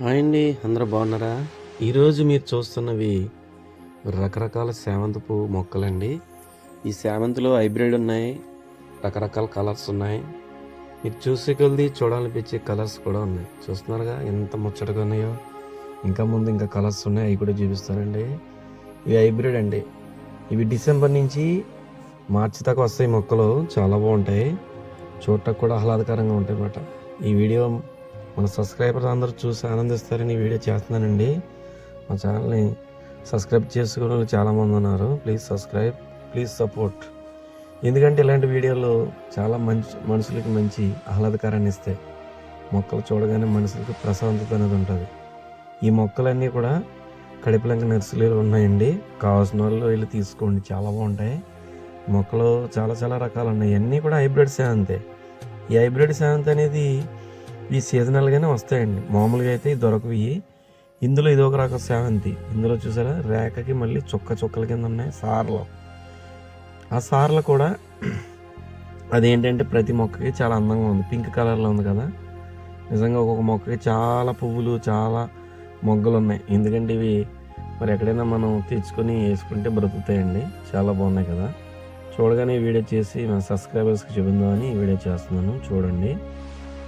Hi అండి అందరూ బాగున్నారా? ఈరోజు మీరు చూస్తున్నవి రకరకాల సేవంతి పువ్వు మొక్కలండి. ఈ సేవంతిలో హైబ్రిడ్ ఉన్నాయి రకరకాల కలర్స్ ఉన్నాయి. మీరు చూసే కొద్ది చూడాలనిపించే కలర్స్ కూడా ఉన్నాయి. చూస్తున్నారుగా ఎంత ముచ్చటగా ఉన్నాయో. ఇంకా ముందు ఇంకా కలర్స్ ఉన్నాయి అవి కూడా చూపిస్తానండి. ఇవి హైబ్రిడ్ అండి. ఇవి డిసెంబర్ నుంచి మార్చి దాకా వస్తాయి మొక్కలు చాలా బాగుంటాయి. చూడటానికి కూడా ఆహ్లాదకరంగా ఉంటాయి అన్నమాట ఈ వీడియో మన సబ్స్క్రైబర్స్ అందరూ చూసి ఆనందిస్తారని వీడియో చేస్తున్నానండి. మా ఛానల్ని సబ్స్క్రైబ్ చేసుకునే వాళ్ళు చాలామంది ఉన్నారు. Please subscribe please support. ఎందుకంటే ఇలాంటి వీడియోలు చాలా మంచి మనుషులకి మంచి ఆహ్లాదకరాన్ని ఇస్తాయి. మొక్కలు చూడగానే మనుషులకు ప్రశాంతత అనేది ఉంటుంది. ఈ మొక్కలన్నీ కూడా కడిపలంక నర్సరీలు ఉన్నాయండి. కావాల్సిన వాళ్ళు వెళ్ళి తీసుకోండి. చాలా బాగుంటాయి. మొక్కలు చాలా చాలా రకాలు ఉన్నాయి. అన్నీ కూడా హైబ్రిడ్ సేవంతే ఈ హైబ్రిడ్ సేవంతి అనేది ఈ సీజనల్గానే వస్తాయండి. మామూలుగా అయితే ఇవి దొరకవు. ఇవి. ఇందులో ఇది ఒక రకం సేవంతి ఇందులో చూసారా? రేఖకి మళ్ళీ చుక్క చుక్కల కింద ఉన్నాయి సార్లు. ఆ సార్లు కూడా అదేంటంటే ప్రతి మొక్కకి చాలా అందంగా ఉంది. పింక్ కలర్లో ఉంది కదా. నిజంగా ఒక్కొక్క మొక్కకి చాలా పువ్వులు చాలా మొగ్గలు ఉన్నాయి ఎందుకంటే ఇవి మరి ఎక్కడైనా మనం తెచ్చుకొని వేసుకుంటే బ్రతుకుతాయండి. చాలా బాగున్నాయి కదా. చూడగానే వీడియో చేసి మన సబ్స్క్రైబర్స్కి చూపిందామని వీడియో చేస్తున్నాను. చూడండి.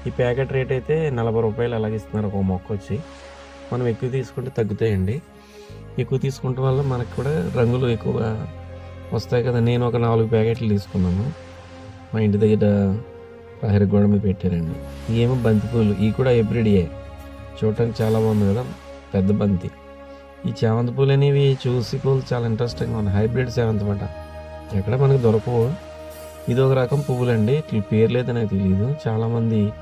ఈ ప్యాకెట్ రేట్ అయితే నలభై రూపాయలు అలాగే ఇస్తున్నారు ఒక మొక్క వచ్చి. మనం ఎక్కువ తీసుకుంటే తగ్గుతాయండి. ఎక్కువ తీసుకుంటే వల్ల మనకు కూడా రంగులు ఎక్కువగా వస్తాయి కదా. నేను ఒక నాలుగు ప్యాకెట్లు తీసుకున్నాను. మా ఇంటి దగ్గర ప్రహరి గోడ మీద పెట్టారండి. ఏమో బంతిపూలు ఇవి కూడా ఎవ్రీడే చూడటానికి చాలా బాగుంది కదా. పెద్ద బంతి. ఈ చామంతి పూలు అనేవి చూసి పూలు చాలా ఇంట్రెస్టింగ్గా ఉన్నాయి. హైబ్రిడ్ చామంతి అన్నమాట. ఎక్కడ మనకు దొరకవు. ఇది ఒక రకం పువ్వులండి. ఇట్లా పేర్లు అయితే నాకు తెలియదు చాలామంది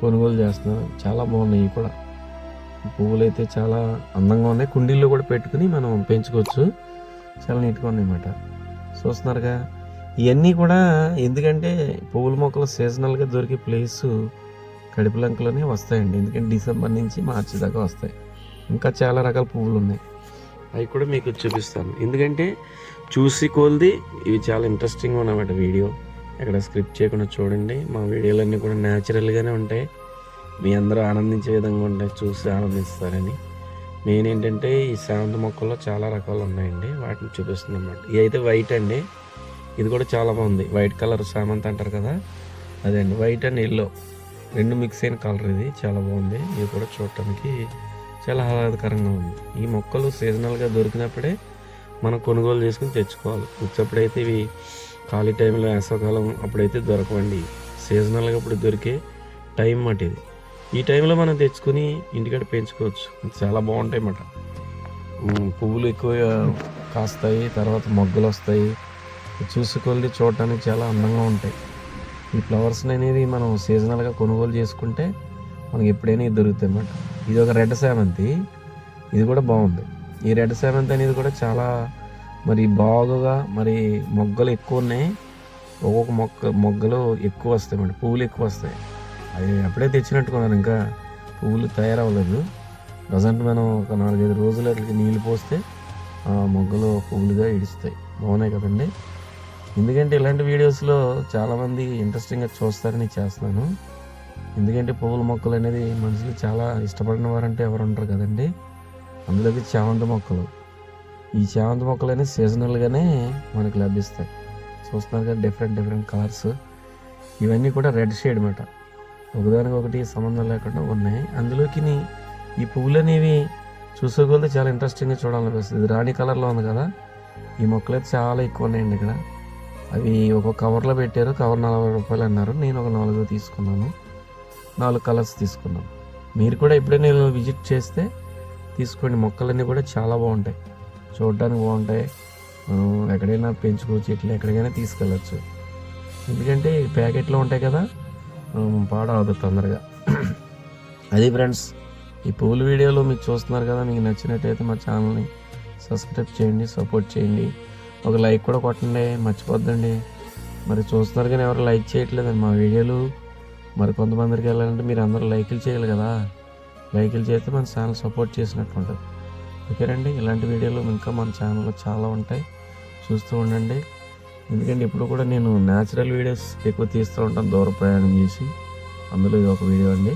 కొనుగోలు చేస్తున్నారు. చాలా బాగున్నాయి కూడా. పువ్వులు అయితే చాలా అందంగా ఉన్నాయి. కుండీల్లో కూడా పెట్టుకుని మనం పెంచుకోవచ్చు. చాలా నీట్గా ఉన్నాయన్నమాట చూస్తున్నారుగా ఇవన్నీ కూడా ఎందుకంటే పువ్వుల మొక్కలు సీజనల్గా దొరికే ప్లేసు కడిపిలంకలోనే వస్తాయండి. ఎందుకంటే డిసెంబర్ నుంచి మార్చి దాకా వస్తాయి. ఇంకా చాలా రకాల పువ్వులు ఉన్నాయి. అవి కూడా మీకు చూపిస్తాను. ఎందుకంటే చూసి కొలిది ఇవి చాలా ఇంట్రెస్టింగ్గా ఉన్నమాట వీడియో. ఇక్కడ స్క్రిప్ట్ చేయకుండా చూడండి. మా వీడియోలన్నీ కూడా న్యాచురల్గానే ఉంటాయి. మీ అందరూ ఆనందించే విధంగా ఉంటాయి. చూసి ఆనందిస్తారని. మెయిన్ ఏంటంటే ఈ శామంతి మొక్కల్లో చాలా రకాలు ఉన్నాయండి. వాటిని చూపిస్తుంది అన్నమాట ఇది అయితే వైట్ అండి. ఇది కూడా చాలా బాగుంది. వైట్ కలర్ శామంతి అంటారు కదా. అదే అండి. White and yellow. రెండు మిక్స్ అయిన కలర్ ఇది. చాలా బాగుంది. ఇది కూడా చూడటానికి చాలా ఆహ్లాదకరంగా ఉంది. ఈ మొక్కలు సీజనల్గా దొరికినప్పుడే మనం కొనుగోలు చేసుకుని తెచ్చుకోవాలి. వచ్చేప్పుడైతే ఇవి ఖాళీ టైంలో వేసవకాలం అప్పుడైతే దొరకవండి. సీజనల్గా ఇప్పుడు దొరికే టైం మాట ఇది. ఈ టైంలో మనం తెచ్చుకుని ఇంటికాడ పెంచుకోవచ్చు. చాలా బాగుంటాయి అన్నమాట. పువ్వులు ఎక్కువ కాస్తాయి తర్వాత మొగ్గలు వస్తాయి. చూసుకొని చూడటానికి చాలా అందంగా ఉంటాయి. ఈ ఫ్లవర్స్ అనేది మనం సీజనల్గా కొనుగోలు చేసుకుంటే మనకి ఎప్పుడైనా ఇది దొరుకుతాయి అన్నమాట. ఇది ఒక రెడ్ సేమంతి. ఇది కూడా బాగుంది. ఈ రెడ్ సేమంతి అనేది కూడా చాలా మరి బాగుగా మరి మొగ్గలు ఎక్కువ ఉన్నాయి. ఒక్కొక్క మొక్క మొగ్గలు ఎక్కువ వస్తాయి అన్నమాట పువ్వులు ఎక్కువ వస్తాయి. అవి అప్పుడే తెచ్చినట్టుకున్నాను ఇంకా పువ్వులు తయారవ్వలేదు. ప్రజెంట్ మనం ఒక నాలుగైదు రోజులు అట్లకి నీళ్ళు పోస్తే ఆ మొగ్గలు పువ్వులుగా ఇడుస్తాయి. బాగున్నాయి కదండి. ఎందుకంటే ఇలాంటి వీడియోస్లో చాలామంది ఇంట్రెస్టింగ్గా చూస్తారని చేస్తున్నాను. ఎందుకంటే పువ్వుల మొక్కలు అనేది మనుషులు చాలా ఇష్టపడిన వారంటే ఎవరు ఉంటారు కదండి. అందులోకి చామంతి మొక్కలు ఈ చామంతి మొక్కలు అనేవి సీజనల్గానే మనకు లభిస్తాయి. చూస్తున్నారు కదా డిఫరెంట్ డిఫరెంట్ కలర్స్ ఇవన్నీ కూడా రెడ్ షేడ్ అన్నమాట. ఒకదానికి ఒకటి సంబంధం లేకుండా ఉన్నాయి. అందులోకి ఈ పువ్వులు అనేవి చూసుకోగలితే చాలా ఇంట్రెస్టింగ్గా చూడాలనిపిస్తుంది. ఇది రాణి కలర్లో ఉంది కదా. ఈ మొక్కలు అయితే చాలా ఎక్కువ ఉన్నాయండి ఇక్కడ. అవి ఒక కవర్లో పెట్టారు. కవర్ నలభై రూపాయలు అన్నారు. నేను ఒక నాలుగు తీసుకున్నాను. నాలుగు కలర్స్ తీసుకున్నాను. మీరు కూడా ఎప్పుడైనా విజిట్ చేస్తే తీసుకోండి. మొక్కలన్నీ కూడా చాలా బాగుంటాయి. చూడడానికి బాగుంటాయి. మనం ఎక్కడైనా పెంచుకోవచ్చు ఇట్లా ఎక్కడికైనా తీసుకెళ్ళచ్చు. ఎందుకంటే ప్యాకెట్లో ఉంటాయి కదా మనం పాడవద్దు తొందరగా. అది ఫ్రెండ్స్ ఈ పూల వీడియోలో మీరు చూస్తున్నారు కదా మీకు నచ్చినట్టయితే మా ఛానల్ని సబ్స్క్రైబ్ చేయండి సపోర్ట్ చేయండి. ఒక లైక్ కూడా కొట్టండి మర్చిపోద్దండి. మరి చూస్తున్నారు కానీ ఎవరు లైక్ చేయట్లేదండి మా వీడియోలు. మరి కొంతమందికి వెళ్ళాలంటే మీరు అందరూ లైకులు చేయాలి కదా. లైకులు చేస్తే మన ఛానల్ సపోర్ట్ చేసినట్టు ఉంటుంది. ఓకేనండి ఇలాంటి వీడియోలు ఇంకా మన ఛానల్లో చాలా ఉంటాయి. చూస్తూ ఉండండి. ఎందుకంటే ఇప్పుడు కూడా నేను న్యాచురల్ వీడియోస్ ఎక్కువ తీస్తూ ఉంటాను దూర ప్రయాణం చేసి. అందులో ఇది ఒక వీడియో అండి.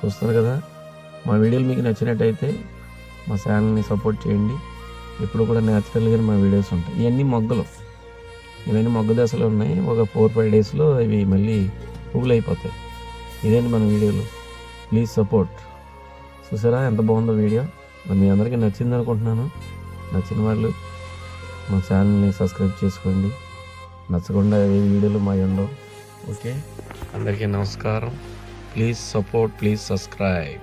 చూస్తారు కదా మా వీడియోలు మీకు నచ్చినట్టయితే మా ఛానల్ని సపోర్ట్ చేయండి. ఇప్పుడు కూడా న్యాచురల్గా మా వీడియోస్ ఉంటాయి. ఇవన్నీ మొగ్గలు. ఇవన్నీ మొగ్గ దశలు ఉన్నాయి. ఒక ఫోర్ ఫైవ్ డేస్లో ఇవి మళ్ళీ పువ్వులు అయిపోతాయి. ఇదేంటి మన వీడియోలు? ప్లీజ్ సపోర్ట్ చూసారా ఎంత బాగుందో వీడియో? మీ అందరికీ నచ్చింది అనుకుంటున్నాను నచ్చిన వాళ్ళు మా ఛానల్ని సబ్స్క్రైబ్ చేసుకోండి. నచ్చకుండా ఏ వీడియోలు మా ఉండవు ఓకే? అందరికీ నమస్కారం. Please support please subscribe.